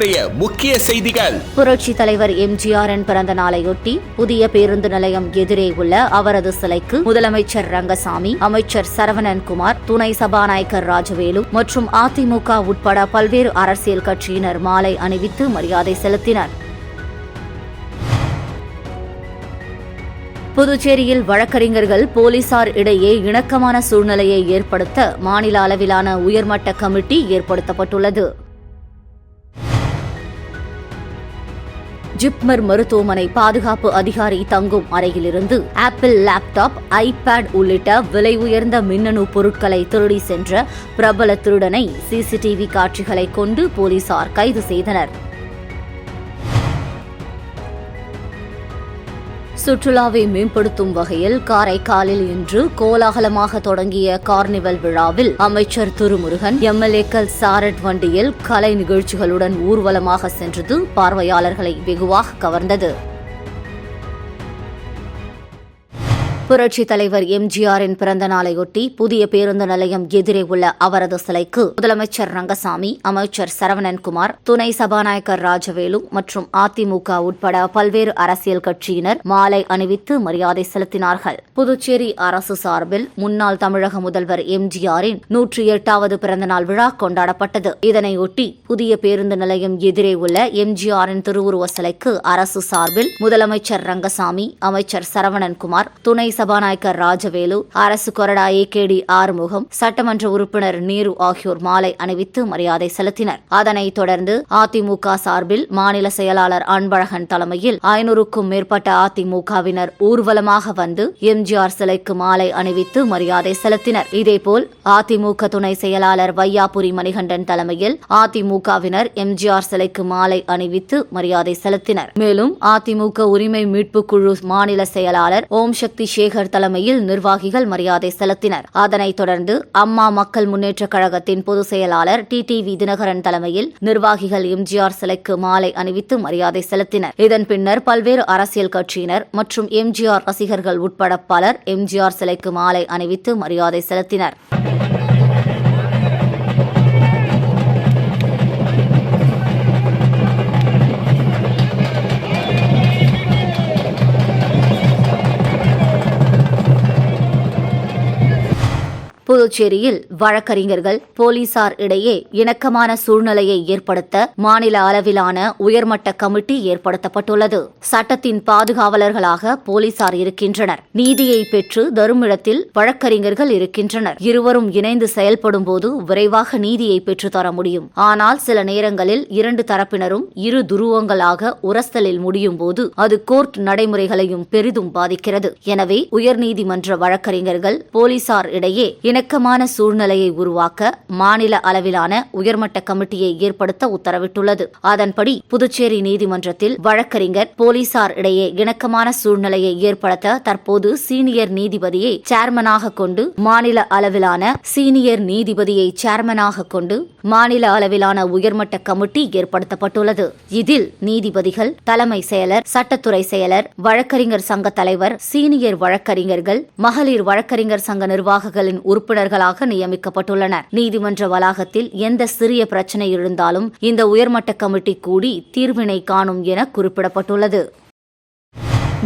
இன்றைய முக்கிய செய்திகள். புரட்சி தலைவர் எம்ஜிஆரின் பிறந்த நாளையொட்டி புதிய பேருந்து நிலையம் எதிரே உள்ள அவரது சிலைக்கு முதலமைச்சர் ரங்கசாமி அமைச்சர் சரவணன்குமார் துணை சபாநாயகர் ராஜவேலு மற்றும் அதிமுக உட்பட பல்வேறு அரசியல் கட்சியினர் மாலை அணிவித்து மரியாதை செலுத்தினர். புதுச்சேரியில் வழக்கறிஞர்கள் போலீசார் இடையே இணக்கமான சூழ்நிலையை ஏற்படுத்த மாநில அளவிலான உயர்மட்ட கமிட்டி ஏற்படுத்தப்பட்டுள்ளது. ஜிப்மர் மருத்துவமனை பாதுகாப்பு அதிகாரி தங்கும் அறையிலிருந்து ஆப்பிள் லேப்டாப் ஐபேட் உள்ளிட்ட விலை உயர்ந்த மின்னணு பொருட்களை திருடி சென்ற பிரபல திருடனை சிசிடிவி காட்சிகளை கொண்டு போலீசார் கைது செய்தனர். சுற்றுலாவை மேம்படுத்தும் வகையில் காரைக்காலில் இன்று கோலாகலமாக தொடங்கிய கார்னிவல் விழாவில் அமைச்சர் திருமுருகன் எம்எல்ஏக்கள் சாரட் வண்டியில் கலை நிகழ்ச்சிகளுடன் ஊர்வலமாக சென்றது. பார்வையாளர்களை வெகுவாக கவர்ந்தது. புரட்சித் தலைவர் எம்ஜிஆரின் பிறந்த நாளையொட்டி புதிய பேருந்து நிலையம் எதிரே உள்ள அவரது சிலைக்கு முதலமைச்சர் ரங்கசாமி அமைச்சர் சரவணன்குமார் துணை சபாநாயகர் ராஜவேலு மற்றும் அதிமுக உட்பட பல்வேறு அரசியல் கட்சியினர் மாலை அணிவித்து மரியாதை செலுத்தினார்கள். புதுச்சேரி அரசு சார்பில் முன்னாள் தமிழக முதல்வர் எம்ஜிஆரின் நூற்றி எட்டாவது பிறந்தநாள் விழா கொண்டாடப்பட்டது. இதனையொட்டி புதிய பேருந்து நிலையம் எதிரே உள்ள எம்ஜிஆரின் திருவுருவ சிலைக்கு அரசு சார்பில் முதலமைச்சர் ரங்கசாமி அமைச்சர் சரவணன்குமார் துணை சபாநாயகர் ராஜவேலு அரசு கொறடா ஏ கே டி ஆறுமுகம் சட்டமன்ற உறுப்பினர் நீரு ஆகியோர் மாலை அணிவித்து மரியாதை செலுத்தினர். அதனைத் தொடர்ந்து அதிமுக சார்பில் மாநில செயலாளர் அன்பழகன் தலைமையில் ஐநூறுக்கும் மேற்பட்ட அதிமுகவினர் ஊர்வலமாக வந்து எம்ஜிஆர் சிலைக்கு மாலை அணிவித்து மரியாதை செலுத்தினர். இதேபோல் அதிமுக துணை செயலாளர் வையாபுரி மணிகண்டன் தலைமையில் அதிமுகவினர் எம்ஜிஆர் சிலைக்கு மாலை அணிவித்து மரியாதை செலுத்தினர். மேலும் அதிமுக உரிமை மீட்பு குழு மாநில செயலாளர் ஓம் சக்தி சேகர் தலைமையில் நிர்வாகிகள் மரியாதை செலுத்தினர். அதனைத் தொடர்ந்து அம்மா மக்கள் முன்னேற்ற கழகத்தின் பொதுச் செயலாளர் டி டி வி தினகரன் தலைமையில் நிர்வாகிகள் எம்ஜிஆர் சிலைக்கு மாலை அணிவித்து மரியாதை செலுத்தினர். இதன் பின்னர் பல்வேறு அரசியல் கட்சியினர் மற்றும் எம்ஜிஆர் ரசிகர்கள் உட்பட பலர் எம்ஜிஆர் சிலைக்கு மாலை அணிவித்து மரியாதை செலுத்தினர். புதுச்சேரியில் வழக்கறிஞர்கள் போலீசார் இடையே இணக்கமான சூழ்நிலையை ஏற்படுத்த மாநில அளவிலான உயர்மட்ட கமிட்டி ஏற்படுத்தப்பட்டுள்ளது. சட்டத்தின் பாதுகாவலர்களாக போலீசார் இருக்கின்றனர். நீதியை பெற்று தருமிடத்தில் வழக்கறிஞர்கள் இருக்கின்றனர். இருவரும் இணைந்து செயல்படும் போது விரைவாக நீதியை பெற்று தர முடியும். ஆனால் சில நேரங்களில் இரண்டு தரப்பினரும் இரு துருவங்களாக உரசலில் முடியும் போது அது கோர்ட் நடைமுறைகளையும் பெரிதும் பாதிக்கிறது. எனவே உயர்நீதிமன்ற வழக்கறிஞர்கள் போலீசார் இடையே இணக்கமான சூழ்நிலையை உருவாக்க மாநில அளவிலான உயர்மட்ட கமிட்டியை ஏற்படுத்த உத்தரவிட்டுள்ளது. அதன்படி புதுச்சேரி நீதிமன்றத்தில் வழக்கறிஞர் போலீசார் இடையே இணக்கமான சூழ்நிலையை ஏற்படுத்த தற்போது சீனியர் நீதிபதியை சேர்மனாக கொண்டு மாநில அளவிலான சீனியர் நீதிபதியை சேர்மனாக கொண்டு மாநில அளவிலான உயர்மட்ட கமிட்டி ஏற்படுத்தப்பட்டுள்ளது. இதில் நீதிபதிகள் தலைமை செயலர் சட்டத்துறை செயலர் வழக்கறிஞர் சங்க தலைவர் சீனியர் வழக்கறிஞர்கள் மகளிர் வழக்கறிஞர் சங்க நிர்வாகிகளின் உறுப்பினர்களாக நியமிக்கப்பட்டுள்ளனர். நீதிமன்ற வளாகத்தில் எந்த சிறிய பிரச்சனை இருந்தாலும் இந்த உயர்மட்ட கமிட்டி கூடி தீர்வினை காணும் என குறிப்பிடப்பட்டுள்ளது.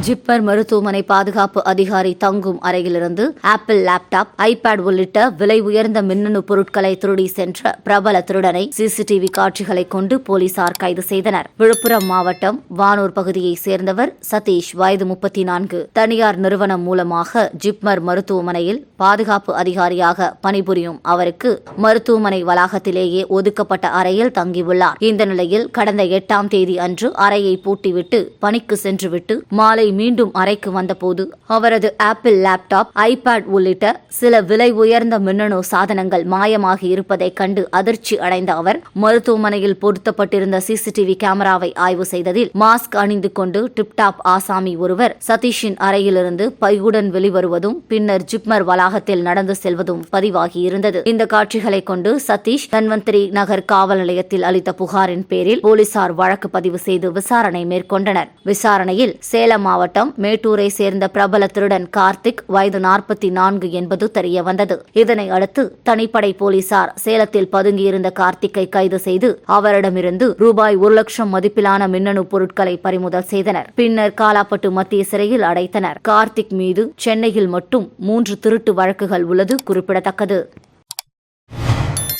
ஜிப்மர் மருத்துவமனை பாதுகாப்பு அதிகாரி தங்கும் அறையிலிருந்து ஆப்பிள் லேப்டாப் ஐபேட் உள்ளிட்ட விலை உயர்ந்த மின்னணு பொருட்களை திருடி சென்ற பிரபல திருடனை சிசிடிவி காட்சிகளை கொண்டு போலீசார் கைது செய்தனர். விழுப்புரம் மாவட்டம் வானூர் பகுதியைச் சேர்ந்தவர் சதீஷ் வயது முப்பத்தி நான்கு தனியார் நிறுவனம் மூலமாக ஜிப்மர் மருத்துவமனையில் பாதுகாப்பு அதிகாரியாக பணிபுரியும் அவருக்கு மருத்துவமனை வளாகத்திலேயே ஒதுக்கப்பட்ட அறையில் தங்கியுள்ளார். இந்த நிலையில் கடந்த எட்டாம் தேதி அன்று அறையை பூட்டிவிட்டு பணிக்கு சென்றுவிட்டு மாலை மீண்டும் அறைக்கு வந்தபோது அவரது ஆப்பிள் லேப்டாப் ஐபேட் உள்ளிட்ட சில விலை உயர்ந்த மின்னணு சாதனங்கள் மாயமாகி இருப்பதைக் கண்டு அதிர்ச்சி அடைந்த அவர் மருத்துவமனையில் பொருத்தப்பட்டிருந்த சிசிடிவி கேமராவை ஆய்வு செய்ததில் மாஸ்க் அணிந்து கொண்டு டிப்டாப் ஆசாமி ஒருவர் சதீஷின் அறையிலிருந்து பையுடன் வெளிவருவதும் பின்னர் ஜிப்மர் வளாகத்தில் நடந்து செல்வதும் பதிவாகியிருந்தது இந்த காட்சிகளை கொண்டு சதீஷ் தன்வந்திரி நகர் காவல் நிலையத்தில் அளித்த புகாரின் பேரில் போலீசார் வழக்கு பதிவு செய்து விசாரணை மேற்கொண்டனர். விசாரணையில் சேலம் மாவட்டம் மேட்டூரை சேர்ந்த பிரபல திருடன் கார்த்திக் வயது நாற்பத்தி நான்கு என்பது தெரியவந்தது. இதனை அடுத்து தனிப்படை போலீசார் சேலத்தில் பதுங்கியிருந்த கார்த்திக்கை கைது செய்து அவரிடமிருந்து ரூபாய் ஒரு லட்சம் மதிப்பிலான மின்னணு பொருட்களை பறிமுதல் செய்தனர். பின்னர் காலாப்பட்டு மத்திய சிறையில் அடைத்தனர். கார்த்திக் மீது சென்னையில் மட்டும் மூன்று திருட்டு வழக்குகள் உள்ளது குறிப்பிடத்தக்கது.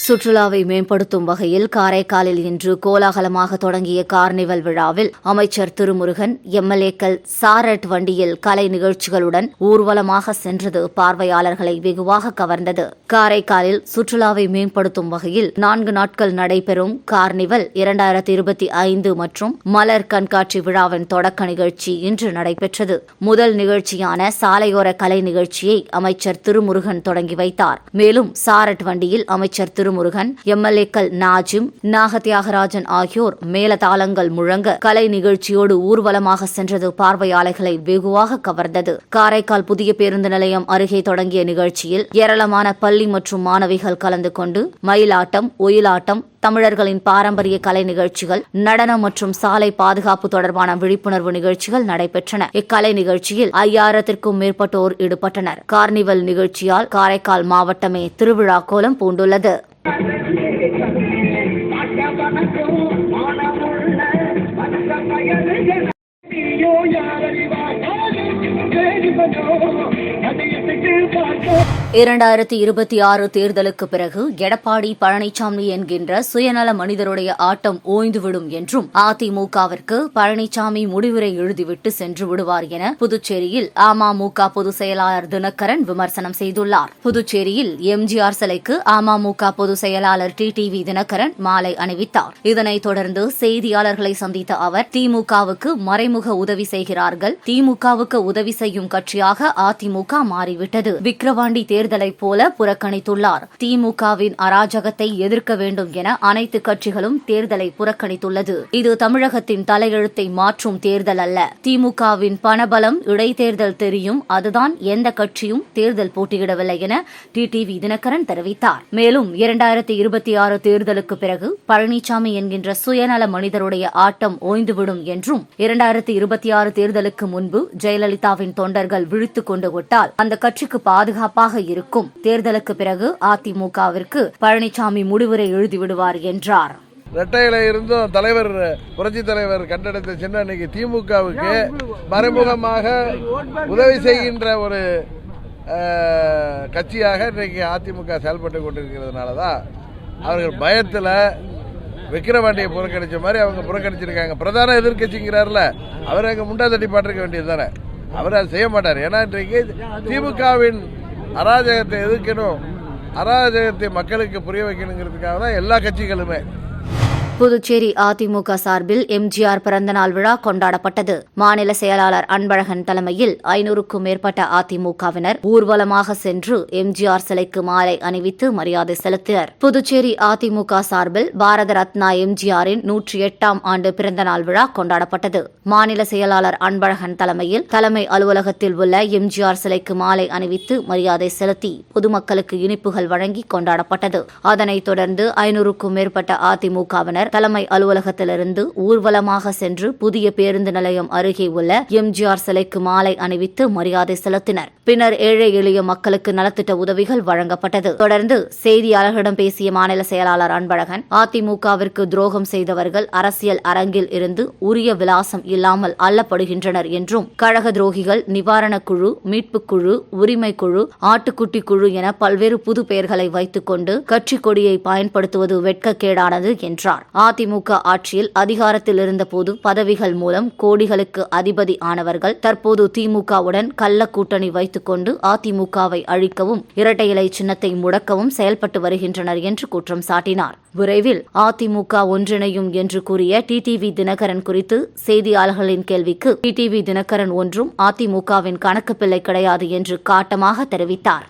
சுற்றுலாவை மேம்படுத்தும் வகையில் காரைக்காலில் இன்று கோலாகலமாக தொடங்கிய கார்னிவல் விழாவில் அமைச்சர் திருமுருகன் எம்எல்ஏக்கள் சாரட் வண்டியில் கலை நிகழ்ச்சிகளுடன் ஊர்வலமாக சென்றது. பார்வையாளர்களை வெகுவாக கவர்ந்தது. காரைக்காலில் சுற்றுலாவை மேம்படுத்தும் வகையில் நான்கு நாட்கள் நடைபெறும் கார்னிவல் இரண்டாயிரத்தி இருபத்தி ஐந்து மற்றும் மலர் கண்காட்சி விழாவின் தொடக்க நிகழ்ச்சி இன்று நடைபெற்றது. முதல் நிகழ்ச்சியான சாலையோர கலை நிகழ்ச்சியை அமைச்சர் திருமுருகன் தொடங்கி வைத்தார். மேலும் சாரட் வண்டியில் அமைச்சர் திரு திருமுருகன் எம்எல்ஏக்கள் நாஜிம் நாக தியாகராஜன் ஆகியோர் மேலதாளங்கள் முழங்க கலை நிகழ்ச்சியோடு ஊர்வலமாக சென்றது பார்வையாளர்களை வெகுவாக கவர்ந்தது. காரைக்கால் புதிய பேருந்து நிலையம் அருகே தொடங்கிய நிகழ்ச்சியில் ஏராளமான பள்ளி மற்றும் மாணவிகள் கலந்து கொண்டு மயிலாட்டம் ஒயிலாட்டம் தமிழர்களின் பாரம்பரிய கலை நிகழ்ச்சிகள் நடனம் மற்றும் சாலை பாதுகாப்பு தொடர்பான விழிப்புணர்வு நிகழ்ச்சிகள் நடைபெற்றன. இக்கலை நிகழ்ச்சியில் ஐயாயிரத்திற்கும் மேற்பட்டோர் ஈடுபட்டனர். கார்னிவல் நிகழ்ச்சியால் காரைக்கால் மாவட்டமே திருவிழா கோலம் பூண்டுள்ளது இரண்டாயிரத்தி இருபத்தி ஆறு தேர்தலுக்கு பிறகு எடப்பாடி பழனிசாமி என்கின்ற சுயநல மனிதருடைய ஆட்டம் ஓய்ந்துவிடும் என்றும் அதிமுகவிற்கு பழனிசாமி முடிவுரை எழுதிவிட்டு சென்று விடுவார் என புதுச்சேரியில் அமமுக பொதுச் செயலாளர் தினகரன் விமர்சனம் செய்துள்ளார். புதுச்சேரியில் எம்ஜிஆர் சிலைக்கு அமமுக பொதுச் செயலாளர் டி டிவி தினகரன் மாலை அணிவித்தார். இதனைத் தொடர்ந்து செய்தியாளர்களை சந்தித்த அவர் திமுகவுக்கு மறைமுக உதவி செய்கிறார்கள் திமுகவுக்கு உதவி செய்யும் கட்சியாக அதிமுக மாறிவிட்டது. விக்கிரவாண்டி தேர்தலைப் போல புறக்கணித்துள்ளார். திமுகவின் அராஜகத்தை எதிர்க்க வேண்டும் என அனைத்து கட்சிகளும் தேர்தலை புறக்கணித்துள்ளது. இது தமிழகத்தின் தலையெழுத்தை மாற்றும் தேர்தல் அல்ல. திமுகவின் பணபலம் இடைத்தேர்தல் தெரியும். அதுதான் எந்த கட்சியும் தேர்தல் போட்டியிடவில்லை என டிடிவி தினகரன் தெரிவித்தார். மேலும் இரண்டாயிரத்தி இருபத்தி ஆறு தேர்தலுக்கு பிறகு பழனிசாமி என்கின்ற சுயநல மனிதருடைய ஆட்டம் ஓய்ந்துவிடும் என்றும் இரண்டாயிரத்தி இருபத்தி ஆறு தேர்தலுக்கு முன்பு ஜெயலலிதாவின் தொண்டர்கள் விழித்துக் கொண்டு விட்டால் அந்த கட்சிக்கு பாதுகாப்பாக இருக்கும். தேர்தலுக்கு பிறகு அதிமுகவிற்கு பழனிசாமி முடிவுரை எழுதிவிடுவார் என்றார். ரெட்டையில இருந்தும் தலைவர் புரட்சி தலைவர் கண்டெடுத்த சின்ன இன்னைக்கு திமுகவுக்கு மறைமுகமாக உதவி செய்கின்ற ஒரு கட்சியாக இன்றைக்கு அதிமுக செயல்பட்டு கொண்டிருக்கிறதுனால தான் அவர்கள் பயத்தில் விக்கிரவாண்டியை புறக்கணிச்ச மாதிரி அவங்க புறக்கணிச்சிருக்காங்க. பிரதான எதிர்க்கட்சிங்கிறார்ல அவர் அங்கே முண்டா தட்டி பாட்டிருக்க வேண்டியது தானே அவர் அதை செய்ய மாட்டார். ஏன்னா இன்றைக்கு திமுகவின் அராஜகத்தை எதிர்க்கணும். அராஜகத்தை மக்களுக்கு புரிய வைக்கணுங்கிறதுக்காக தான் எல்லா கட்சிகளுமே. புதுச்சேரி அதிமுக சார்பில் எம்ஜிஆர் பிறந்தநாள் விழா கொண்டாடப்பட்டது. மாநில செயலாளர் அன்பழகன் தலைமையில் ஐநூறுக்கும் மேற்பட்ட அதிமுகவினர் ஊர்வலமாக சென்று எம்ஜிஆர் சிலைக்கு மாலை அணிவித்து மரியாதை செலுத்தினர். புதுச்சேரி அதிமுக சார்பில் பாரத ரத்னா எம்ஜிஆரின் நூற்றி எட்டாம் ஆண்டு பிறந்தநாள் விழா கொண்டாடப்பட்டது. மாநில செயலாளர் அன்பழகன் தலைமையில் தலைமை அலுவலகத்தில் உள்ள எம்ஜிஆர் சிலைக்கு மாலை அணிவித்து மரியாதை செலுத்தி பொதுமக்களுக்கு இனிப்புகள் வழங்கி கொண்டாடப்பட்டது. அதனைத் தொடர்ந்து ஐநூறுக்கும் மேற்பட்ட அதிமுகவினர் தலைமை அலுவலகத்திலிருந்து ஊர்வலமாக சென்று புதிய பேருந்து நிலையம் அருகே உள்ள எம்ஜிஆர் சிலைக்கு மாலை அணிவித்து மரியாதை செலுத்தினர். பின்னர் ஏழை எளிய மக்களுக்கு நலத்திட்ட உதவிகள் வழங்கப்பட்டது. தொடர்ந்து செய்தியாளர்களிடம் பேசிய மாநில செயலாளர் அன்பழகன் அதிமுகவிற்கு துரோகம் செய்தவர்கள் அரசியல் அரங்கில் இருந்து உரிய விலாசம் இல்லாமல் அள்ளப்படுகின்றனர் என்றும் கழக துரோகிகள் நிவாரணக் குழு மீட்பு குழு உரிமை குழு ஆட்டுக்குட்டி குழு என பல்வேறு புது பெயர்களை வைத்துக் கொண்டு கட்சி கொடியை பயன்படுத்துவது வெட்கக்கேடானது என்றார். அதிமுக ஆட்சியில் அதிகாரத்தில் இருந்தபோது பதவிகள் மூலம் கோடிகளுக்கு அதிபதி ஆனவர்கள் தற்போது திமுகவுடன் கள்ள கூட்டணி வைத்துக் கொண்டு அதிமுகவை அழிக்கவும் இரட்டை இலை சின்னத்தை முடக்கவும் செயல்பட்டு வருகின்றனர் என்று குற்றம் சாட்டினார். விரைவில் அதிமுக ஒன்றிணையும் என்று கூறிய டிடிவி தினகரன் குறித்து செய்தியாளர்களின் கேள்விக்கு டிடிவி தினகரன் ஒன்றும் அதிமுகவின் கணக்கு பிள்ளை கிடையாது என்று காட்டமாக தெரிவித்தார்.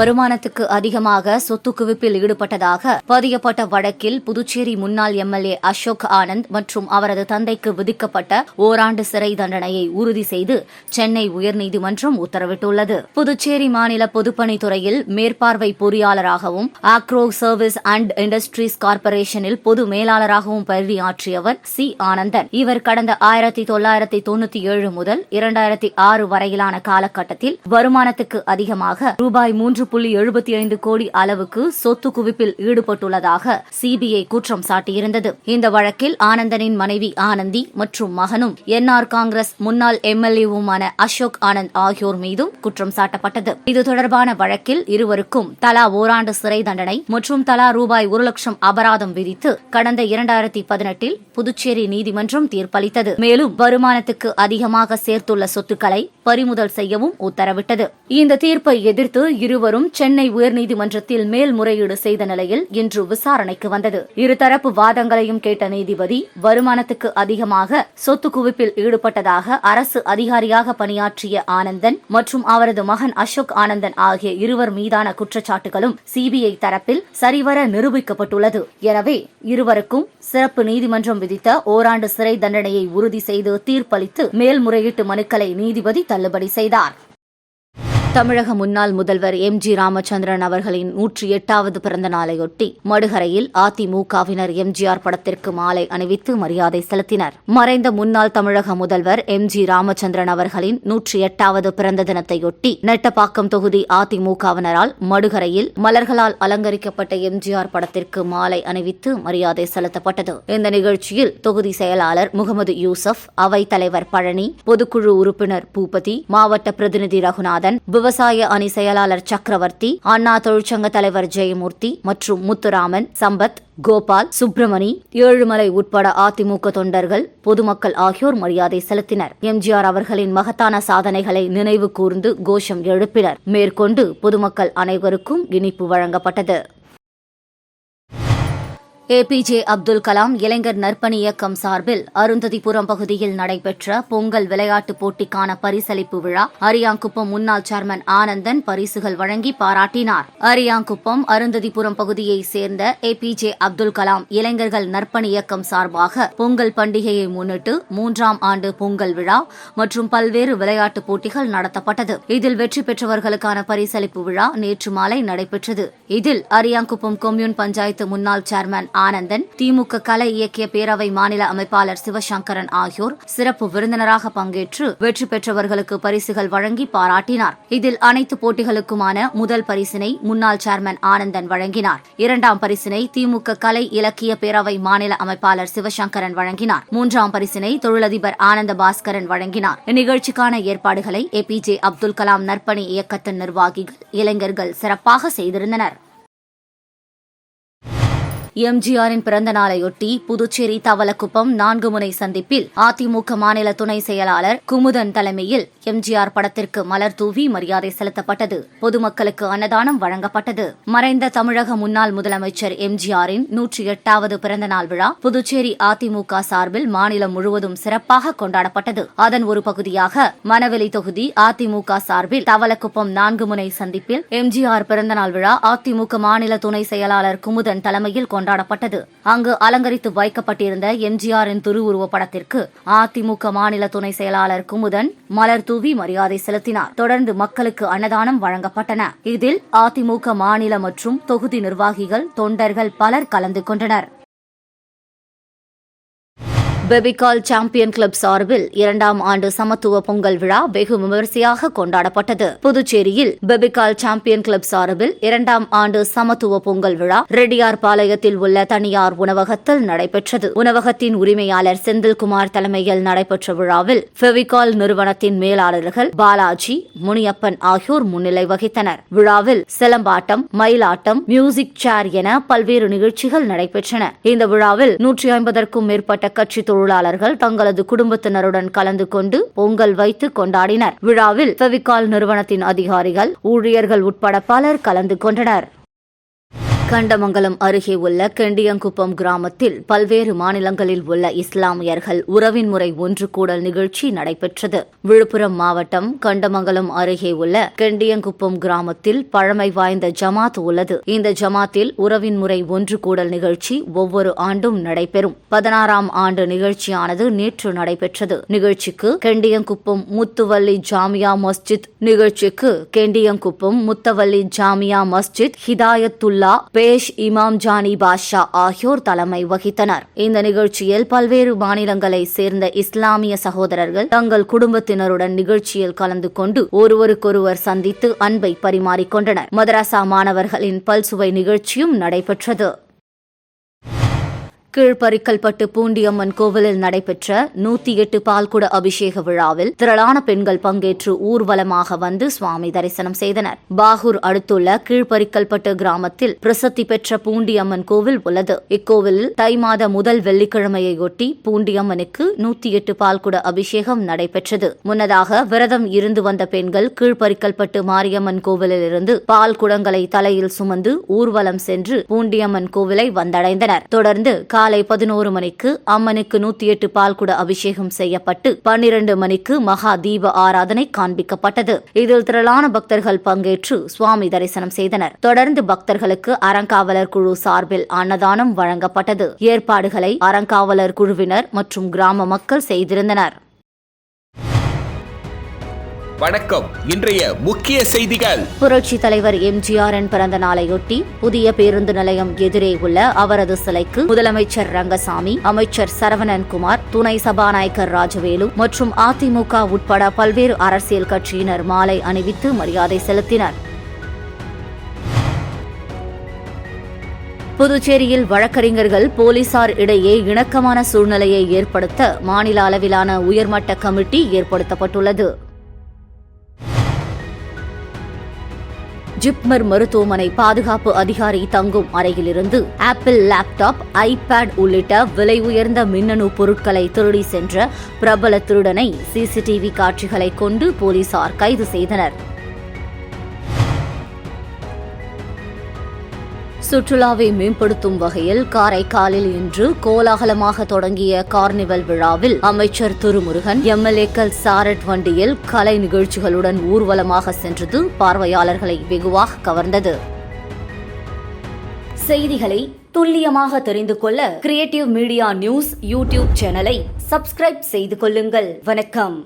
வருமானத்துக்கு அதிகமாக சொத்து குவிப்பில் ஈடுபட்டதாக பதியப்பட்ட வழக்கில் புதுச்சேரி முன்னாள் எம்எல்ஏ அசோக் ஆனந்த் மற்றும் அவரது தந்தைக்கு விதிக்கப்பட்ட ஓராண்டு சிறை தண்டனையை உறுதி செய்து சென்னை உயர்நீதிமன்றம் உத்தரவிட்டுள்ளது. புதுச்சேரி மாநில பொதுப்பணித்துறையில் மேற்பார்வை பொறியாளராகவும் ஆக்ரோ சர்வீஸ் அண்ட் இண்டஸ்ட்ரீஸ் கார்ப்பரேஷனில் பொது மேலாளராகவும் பணியாற்றியவர் சி. ஆனந்தன். இவர் கடந்த ஆயிரத்தி தொள்ளாயிரத்தி தொண்ணூத்தி ஏழு முதல் இரண்டாயிரத்தி ஆறு வரையிலான காலகட்டத்தில் வருமானத்துக்கு அதிகமாக ரூபாய் மூன்று புள்ளி எழுபத்தி ஐந்து கோடி அளவுக்கு சொத்து குவிப்பில் ஈடுபட்டுள்ளதாக சிபிஐ குற்றம் சாட்டியிருந்தது. இந்த வழக்கில் ஆனந்தனின் மனைவி ஆனந்தி மற்றும் மகனும் என்ஆர் காங்கிரஸ் முன்னாள் எம்எல்ஏவுமான அசோக் ஆனந்த் ஆகியோர் மீதும் குற்றம் சாட்டப்பட்டது. இது தொடர்பான வழக்கில் இருவருக்கும் தலா ஓராண்டு சிறை தண்டனை மற்றும் தலா ரூபாய் ஒரு லட்சம் அபராதம் விதித்து கடந்த இரண்டாயிரத்தி பதினெட்டில் புதுச்சேரி நீதிமன்றம் தீர்ப்பளித்தது. மேலும் வருமானத்துக்கு அதிகமாக சேர்த்துள்ள சொத்துக்களை பறிமுதல் செய்யவும் உத்தரவிட்டது. இந்த தீர்ப்பை எதிர்த்து இருவர் இருவரும் சென்னை உயர்நீதிமன்றத்தில் மேல்முறையீடு செய்த நிலையில் இன்று விசாரணைக்கு வந்தது. இருதரப்பு வாதங்களையும் கேட்ட நீதிபதி வருமானத்துக்கு அதிகமாக சொத்து குவிப்பில் ஈடுபட்டதாக அரசு அதிகாரியாக பணியாற்றிய ஆனந்தன் மற்றும் அவரது மகன் அசோக் ஆனந்தன் ஆகிய இருவர் மீதான குற்றச்சாட்டுகளும் சிபிஐ தரப்பில் சரிவர நிரூபிக்கப்பட்டுள்ளது. எனவே இருவருக்கும் சிறப்பு நீதிமன்றம் விதித்த ஓராண்டு சிறை தண்டனையை உறுதி செய்து தீர்ப்பளித்து மேல்முறையீட்டு மனுக்களை நீதிபதி தள்ளுபடி செய்தார். தமிழக முன்னாள் முதல்வர் எம் ஜி ராமச்சந்திரன் அவர்களின் நூற்றி எட்டாவது பிறந்த நாளையொட்டி மடுகரையில் அதிமுகவினர் எம்ஜிஆர் படத்திற்கு மாலை அணிவித்து மரியாதை செலுத்தினர். மறைந்த முன்னாள் தமிழக முதல்வர் எம் ஜி ராமச்சந்திரன் அவர்களின் நூற்றி எட்டாவது பிறந்த தினத்தையொட்டி நெட்டப்பாக்கம் தொகுதி அதிமுகவினரால் மடுகரையில் மலர்களால் அலங்கரிக்கப்பட்ட எம்ஜிஆர் படத்திற்கு மாலை அணிவித்து மரியாதை செலுத்தப்பட்டது. இந்த நிகழ்ச்சியில் தொகுதி செயலாளர் முகமது யூசப் அவைத் தலைவர் பழனி பொதுக்குழு உறுப்பினர் பூபதி மாவட்ட பிரதிநிதி ரகுநாதன் விவசாய அணி செயலாளர் சக்கரவர்த்தி அண்ணா தொழிற்சங்க தலைவர் ஜெயமூர்த்தி மற்றும் முத்துராமன் சம்பத் கோபால் சுப்பிரமணி ஏழுமலை உட்பட அதிமுக தொண்டர்கள் பொதுமக்கள் ஆகியோர் மரியாதை செலுத்தினர். எம்ஜிஆர் அவர்களின் மகத்தான சாதனைகளை நினைவு கூர்ந்து கோஷம் எழுப்பினர். மேற்கொண்டு பொதுமக்கள் அனைவருக்கும் இனிப்பு வழங்கப்பட்டது. ஏபிஜே அப்துல் கலாம் இளைஞர் நற்பணி இயக்கம் சார்பில் அருந்ததிபுரம் பகுதியில் நடைபெற்ற பொங்கல் விளையாட்டுப் போட்டிக்கான பரிசளிப்பு விழா அரியாங்குப்பம் முன்னாள் சேர்மன் ஆனந்தன் பரிசுகள் வழங்கி பாராட்டினார். அரியாங்குப்பம் அருந்ததிபுரம் பகுதியைச் சேர்ந்த ஏபிஜே அப்துல் கலாம் இளைஞர்கள் நற்பணி இயக்கம் சார்பாக பொங்கல் பண்டிகையை முன்னிட்டு மூன்றாம் ஆண்டு பொங்கல் விழா மற்றும் பல்வேறு விளையாட்டுப் போட்டிகள் நடத்தப்பட்டது. இதில் வெற்றி பெற்றவர்களுக்கான பரிசளிப்பு விழா நேற்று மாலை நடைபெற்றது. இதில் அரியாங்குப்பம் கொம்யூன் பஞ்சாயத்து முன்னாள் சேர்மன் ஆனந்தன். திமுக கலை இயக்கிய பேரவை மாநில அமைப்பாளர் சிவசங்கரன் ஆகியோர் சிறப்பு விருந்தினராக பங்கேற்று வெற்றி பெற்றவர்களுக்கு பரிசுகள் வழங்கி பாராட்டினார். இதில் அனைத்து போட்டிகளுக்குமான முதல் பரிசினை முன்னாள் சேர்மன் ஆனந்தன் வழங்கினார். இரண்டாம் பரிசினை திமுக கலை இலக்கிய பேரவை மாநில அமைப்பாளர் சிவசங்கரன் வழங்கினார். மூன்றாம் பரிசினை தொழிலதிபர் ஆனந்த பாஸ்கரன் வழங்கினார். இந்நிகழ்ச்சிக்கான ஏற்பாடுகளை ஏ பிஜே அப்துல் கலாம் நற்பணி இயக்கத்தின் நிர்வாகிகள் இளைஞர்கள் சிறப்பாக செய்திருந்தனர். எம்ஜிஆரின் பிறந்த நாளையொட்டி புதுச்சேரி தவளக்குப்பம் நான்கு முனை சந்திப்பில் அதிமுக மாநில துணை செயலாளர் குமுதன் தலைமையில் எம்ஜிஆர் படத்திற்கு மலர் தூவி மரியாதை செலுத்தப்பட்டது. பொதுமக்களுக்கு அன்னதானம் வழங்கப்பட்டது. மறைந்த தமிழக முன்னாள் முதலமைச்சர் எம்ஜிஆரின் நூற்றி எட்டாவது பிறந்தநாள் விழா புதுச்சேரி அதிமுக சார்பில் மாநிலம் முழுவதும் சிறப்பாக கொண்டாடப்பட்டது. அதன் ஒரு பகுதியாக மணவெளி தொகுதி அதிமுக சார்பில் தவளக்குப்பம் நான்கு முனை சந்திப்பில் எம்ஜிஆர் பிறந்தநாள் விழா அதிமுக மாநில துணை செயலாளர் குமுதன் தலைமையில் கொண்டாடப்பட்டது. அங்கு அலங்கரித்து வைக்கப்பட்டிருந்த எம்ஜிஆரின் திருவுருவப் படத்திற்கு அதிமுக மாநில துணை செயலாளர் குமுதன் மலர் தூவி மரியாதை செலுத்தினார். தொடர்ந்து மக்களுக்கு அன்னதானம் வழங்கப்பட்டன. இதில் அதிமுக மாநில மற்றும் தொகுதி நிர்வாகிகள் தொண்டர்கள் பலர் கலந்து கொண்டனர். பெபிகால் சாம்பியன் கிளப் சார்பில் இரண்டாம் ஆண்டு சமத்துவ பொங்கல் விழா வெகு விமரிசையாக கொண்டாடப்பட்டது. புதுச்சேரியில் பெபிகால் சாம்பியன் கிளப் சார்பில் இரண்டாம் ஆண்டு சமத்துவ பொங்கல் விழா ரெட்டியார் பாளையத்தில் உள்ள தனியார் உணவகத்தில் நடைபெற்றது. உணவகத்தின் உரிமையாளர் செந்தில்குமார் தலைமையில் நடைபெற்ற விழாவில் ஃபெவிகால் நிறுவனத்தின் மேலாளர்கள் பாலாஜி முனியப்பன் ஆகியோர் முன்னிலை வகித்தனர். விழாவில் சிலம்பாட்டம் மயிலாட்டம் மியூசிக் சேர் என பல்வேறு நிகழ்ச்சிகள் நடைபெற்றன. இந்த விழாவில் நூற்றி ஐம்பதற்கும் மேற்பட்ட கட்சி தொழில் தொழிலாளர்கள் தங்களது குடும்பத்தினருடன் கலந்து கொண்டு பொங்கல் வைத்து கொண்டாடினர். விழாவில் ஃபெவிகால் நிறுவனத்தின் அதிகாரிகள் ஊழியர்கள் உட்பட பலர் கலந்து கொண்டனர். கண்டமங்கலம் அருகே உள்ள கெண்டியங்குப்பம் கிராமத்தில் பல்வேறு மாநிலங்களில் உள்ள இஸ்லாமியர்கள் உறவின் முறை ஒன்று கூடல் நிகழ்ச்சி நடைபெற்றது. விழுப்புரம் மாவட்டம் கண்டமங்கலம் அருகே உள்ள கெண்டியங்குப்பம் கிராமத்தில் பழமை வாய்ந்த ஜமாத் உள்ளது. இந்த ஜமாத்தில் உறவின் முறை ஒன்று கூடல் நிகழ்ச்சி ஒவ்வொரு ஆண்டும் நடைபெறும். பதினாறாம் ஆண்டு நிகழ்ச்சியானது நேற்று நடைபெற்றது. நிகழ்ச்சிக்கு கெண்டியங்குப்பம் முத்துவல்லி ஜாமியா மஸ்ஜித் நிகழ்ச்சிக்கு கெண்டியங்குப்பம் முத்தவல்லி ஜாமியா மஸ்ஜித் ஹிதாயத்துல்லா பேஷ் இமாம் ஜானி பாஷா ஆகியோர் தலைமை வகித்தனர். இந்த நிகழ்ச்சியில் பல்வேறு மாநிலங்களை சேர்ந்த இஸ்லாமிய சகோதரர்கள் தங்கள் குடும்பத்தினருடன் நிகழ்ச்சியில் கலந்து கொண்டு ஒருவருக்கொருவர் சந்தித்து அன்பை பரிமாறிக்கொண்டனர் மதரசா மாணவர்களின் பல்சுவை நிகழ்ச்சியும் நடைபெற்றது. கீழ்பரிக்கல்பட்டு பூண்டியம்மன் கோவிலில் நடைபெற்ற நூத்தி எட்டு பால்குட அபிஷேக விழாவில் திரளான பெண்கள் பங்கேற்று ஊர்வலமாக வந்து சுவாமி தரிசனம் செய்தனர். பாகூர் அடுத்துள்ள கீழ்பரிக்கல்பட்டு கிராமத்தில் பிரசித்தி பெற்ற பூண்டியம்மன் கோவில் உள்ளது. இக்கோவிலில் தை மாத முதல் வெள்ளிக்கிழமையொட்டி பூண்டியம்மனுக்கு நூத்தி எட்டு பால்குட அபிஷேகம் நடைபெற்றது. முன்னதாக விரதம் இருந்து வந்த பெண்கள் கீழ்பரிக்கல்பட்டு மாரியம்மன் கோவிலிலிருந்து பால் குடங்களை தலையில் சுமந்து ஊர்வலம் சென்று பூண்டியம்மன் கோவிலை வந்தடைந்தனர். தொடர்ந்து காலை பதினோரு மணிக்கு அம்மனுக்கு நூத்தி எட்டு பால்குட அபிஷேகம் செய்யப்பட்டு பன்னிரண்டு மணிக்கு மகா தீப ஆராதனை காண்பிக்கப்பட்டது. இதில் திரளான பக்தர்கள் பங்கேற்று சுவாமி தரிசனம் செய்தனர். தொடர்ந்து பக்தர்களுக்கு அறங்காவலர் குழு சார்பில் அன்னதானம் வழங்கப்பட்டது. ஏற்பாடுகளை அறங்காவலர் குழுவினர் மற்றும் கிராம மக்கள் செய்திருந்தனர். வணக்கம். இன்றைய முக்கிய செய்திகள். புரட்சி தலைவர் எம்ஜிஆரின் பிறந்த நாளையொட்டி புதிய பேருந்து நிலையம் எதிரே உள்ள அவரது சிலைக்கு முதலமைச்சர் ரங்கசாமி அமைச்சர் சரவணன்குமார் துணை சபாநாயகர் ராஜவேலு மற்றும் அதிமுக உட்பட பல்வேறு அரசியல் கட்சியினர் மாலை அணிவித்து மரியாதை செலுத்தினர். புதுச்சேரியில் வழக்கறிஞர்கள் போலீசார் இடையே இணக்கமான சூழ்நிலையை ஏற்படுத்த மாநில அளவிலான உயர்மட்ட கமிட்டி ஏற்படுத்தப்பட்டுள்ளது. ஜிப்மர் மருத்துவமனை பாதுகாப்பு அதிகாரி தங்கும் அறையிலிருந்து ஆப்பிள் லேப்டாப் ஐபேட் உள்ளிட்ட விலை உயர்ந்த மின்னணு பொருட்களை திருடி சென்ற பிரபல திருடனை சிசிடிவி காட்சிகளை கொண்டு போலீசார் கைது செய்தனர். சுற்றுலாவை மேம்படுத்தும் வகையில் காரைக்காலில் இன்று கோலாகலமாக தொடங்கிய கார்னிவல் விழாவில் அமைச்சர் திருமுருகன் எம்எல்ஏக்கள் சாரட் வண்டியில் கலை நிகழ்ச்சிகளுடன் ஊர்வலமாக சென்றது பார்வையாளர்களை வெகுவாக கவர்ந்தது. செய்திகளை துல்லியமாக தெரிந்து கொள்ள கிரியேட்டிவ் மீடியா நியூஸ் யூடியூப் சேனலை சப்ஸ்கிரைப் செய்து கொள்ளுங்கள். வணக்கம்.